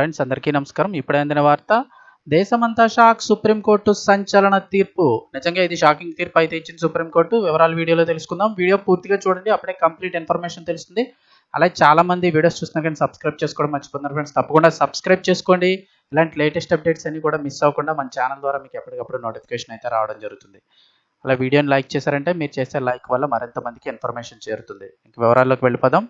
Friends అందరికీ నమస్కారం. ఇప్పుడే అందిన వార్త దేశమంతా షాక్ సుప్రీంకోర్టు సంచలన తీర్పు. నిజంగా ఇది షాకింగ్ తీర్పు అయితే ఇచ్చింది సుప్రీంకోర్టు. వివరాలు వీడియోలో తెలుసుకుందాం. వీడియో పూర్తిగా చూడండి అప్పుడే కంప్లీట్ ఇన్ఫర్మేషన్ తెలుస్తుంది. అలాగే చాలా మంది వీడియోస్ చూస్తున్నారు కానీ సబ్స్క్రైబ్ చేసుకోవడం మర్చిపోతున్నారు ఫ్రెండ్స్. తప్పకుండా సబ్స్క్రైబ్ చేసుకోండి. ఇలాంటి లేటెస్ట్ అప్డేట్స్ అన్ని కూడా మిస్ అవ్వకుండా మన ఛానల్ ద్వారా మీకు ఎప్పటికప్పుడు నోటిఫికేషన్ అయితే రావడం జరుగుతుంది. అలా వీడియోని లైక్ చేశారంటే మీరు చేసే లైక్ వల్ల మరింత మందికి ఇన్ఫర్మేషన్ చేరుతుంది. ఇంక వివరాల్లోకి వెళ్ళిపోదాం.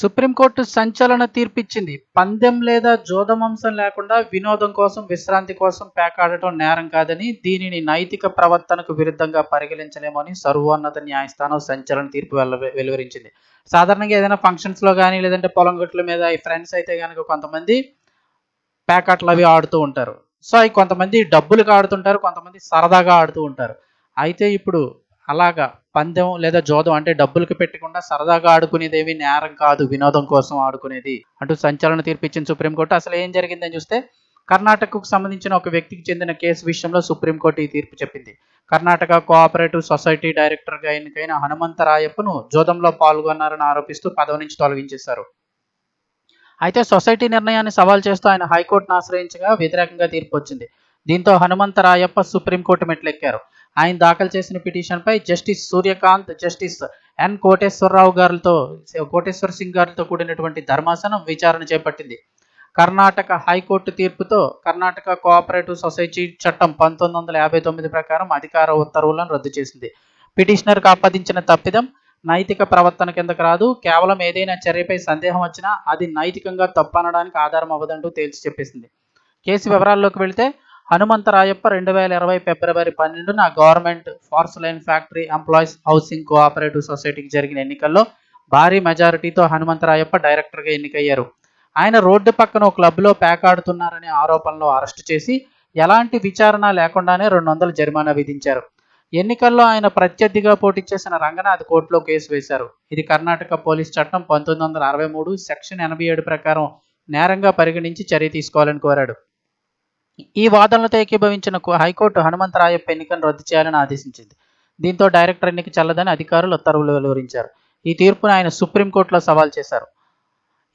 సుప్రీంకోర్టు సంచలన తీర్పిచ్చింది. పందెం లేదా జోదమంశం లేకుండా వినోదం కోసం విశ్రాంతి కోసం పేకాడటం నేరం కాదని దీనిని నైతిక ప్రవర్తనకు విరుద్ధంగా పరిగణించలేమని సర్వోన్నత న్యాయస్థానం సంచలన తీర్పు వెలువరించింది. సాధారణంగా ఏదైనా ఫంక్షన్స్లో కానీ లేదంటే పొలం గట్ల మీద ఈ ఫ్రెండ్స్ అయితే కనుక కొంతమంది పేకాట్లు అవి ఆడుతూ ఉంటారు. సో అవి కొంతమంది డబ్బులకు ఆడుతుంటారు కొంతమంది సరదాగా ఆడుతూ ఉంటారు. అయితే ఇప్పుడు అలాగా పందెం లేదా జోదం అంటే డబ్బులకు పెట్టకుండా సరదాగా ఆడుకునేదేవి నేరం కాదు వినోదం కోసం ఆడుకునేది అంటూ సంచలన తీర్పిచ్చిన సుప్రీంకోర్టు. అసలు ఏం జరిగిందని చూస్తే కర్ణాటకకు సంబంధించిన ఒక వ్యక్తికి చెందిన కేసు విషయంలో సుప్రీంకోర్టు ఈ తీర్పు చెప్పింది. కర్ణాటక కోఆపరేటివ్ సొసైటీ డైరెక్టర్గా ఎన్నికైన హనుమంతరాయప్పను జోదంలో పాల్గొన్నారని ఆరోపిస్తూ పదవి నుంచి తొలగించేశారు. అయితే సొసైటీ నిర్ణయాన్ని సవాల్ చేస్తూ ఆయన హైకోర్టును ఆశ్రయించగా వ్యతిరేకంగా తీర్పు వచ్చింది. దీంతో హనుమంతరాయప్ప సుప్రీంకోర్టు మెట్లెక్కారు. ఆయన దాఖలు చేసిన పిటిషన్పై justice Suryakant justice N Koteswararao గారితో కోటేశ్వర సింగ్ గారితో కూడినటువంటి ధర్మాసనం విచారణ చేపట్టింది. కర్ణాటక హైకోర్టు తీర్పుతో కర్ణాటక కోఆపరేటివ్ సొసైటీ చట్టం పంతొమ్మిది వందల యాభై తొమ్మిది ప్రకారం అధికార ఉత్తర్వులను రద్దు చేసింది. పిటిషనర్కు అప్పదించిన తప్పిదం నైతిక ప్రవర్తన కిందకు రాదు. కేవలం ఏదైనా చర్యపై సందేహం వచ్చినా అది నైతికంగా తప్పు అనడానికి ఆధారం అవ్వదంటూ తేల్చి చెప్పేసింది. కేసు వివరాల్లోకి వెళితే హనుమంతరాయప్ప రెండు వేల ఇరవై ఫిబ్రవరి పన్నెండున government porcelain factory employees housing cooperative సొసైటీకి జరిగిన ఎన్నికల్లో భారీ మెజారిటీతో హనుమంతరాయప్ప డైరెక్టర్గా ఎన్నికయ్యారు. ఆయన రోడ్డు పక్కన ఒక క్లబ్లో పేకాడుతున్నారనే ఆరోపణలో అరెస్టు చేసి ఎలాంటి విచారణ లేకుండానే రెండు వందల జరిమానా విధించారు. ఎన్నికల్లో ఆయన ప్రత్యర్థిగా పోటీ చేసిన రంగనాథ్ కోర్టులో కేసు వేశారు. ఇది కర్ణాటక పోలీస్ చట్టం పంతొమ్మిది వందల అరవై మూడు సెక్షన్ ఎనభై ఏడు ప్రకారం నేరంగా పరిగణించి చర్య తీసుకోవాలని కోరాడు. ఈ వాదనలతో ఏకీభవించిన హైకోర్టు హనుమంతరాయప్ప ఎన్నికను రద్దు చేయాలని ఆదేశించింది. దీంతో డైరెక్టర్ ఎన్నిక చల్లదని అధికారులు ఉత్తర్వులు వెలువరించారు. ఈ తీర్పును ఆయన సుప్రీంకోర్టులో సవాల్ చేశారు.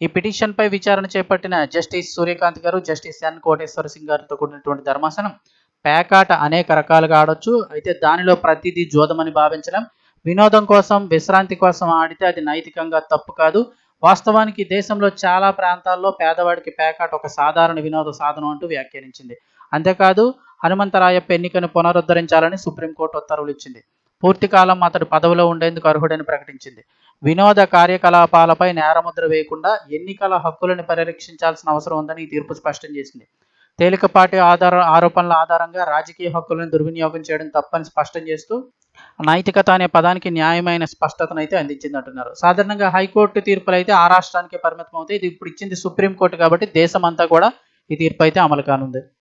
ఈ పిటిషన్పై విచారణ చేపట్టిన జస్టిస్ సూర్యకాంత్ గారు జస్టిస్ ఎన్ కోటేశ్వర సింగ్ గారితో కూడినటువంటి ధర్మాసనం పేకాట అనేక రకాలుగా ఆడొచ్చు. అయితే దానిలో ప్రతిదీ జోదమని భావించడం వినోదం కోసం విశ్రాంతి కోసం ఆడితే అది నైతికంగా తప్పు కాదు. వాస్తవానికి దేశంలో చాలా ప్రాంతాల్లో పేదవాడికి పేకాట ఒక సాధారణ వినోద సాధనం అంటూ వ్యాఖ్యానించింది. అంతేకాదు హనుమంతరాయప్ప ఎన్నికను పునరుద్ధరించాలని సుప్రీంకోర్టు ఉత్తర్వులు ఇచ్చింది. పూర్తి కాలం అతడు పదవిలో ఉండేందుకు అర్హుడని ప్రకటించింది. వినోద కార్యకలాపాలపై నేరముద్ర వేయకుండా ఎన్నికల హక్కులను పరిరక్షించాల్సిన అవసరం ఉందని ఈ తీర్పు స్పష్టం చేసింది. తేలికపాటి ఆధార ఆరోపణల ఆధారంగా రాజకీయ హక్కులను దుర్వినియోగం చేయడం తప్పని స్పష్టం చేస్తూ నైతికత అనే పదానికి న్యాయమైన స్పష్టతను అయితే అందించింది అంటున్నారు సాధారణంగా హైకోర్టు తీర్పులు అయితే ఆ రాష్ట్రానికి పరిమితం అవుతాయి ఇది ఇప్పుడు ఇచ్చింది సుప్రీంకోర్టు కాబట్టి దేశం అంతా కూడా ఈ తీర్పు అయితే అమలు కానుంది.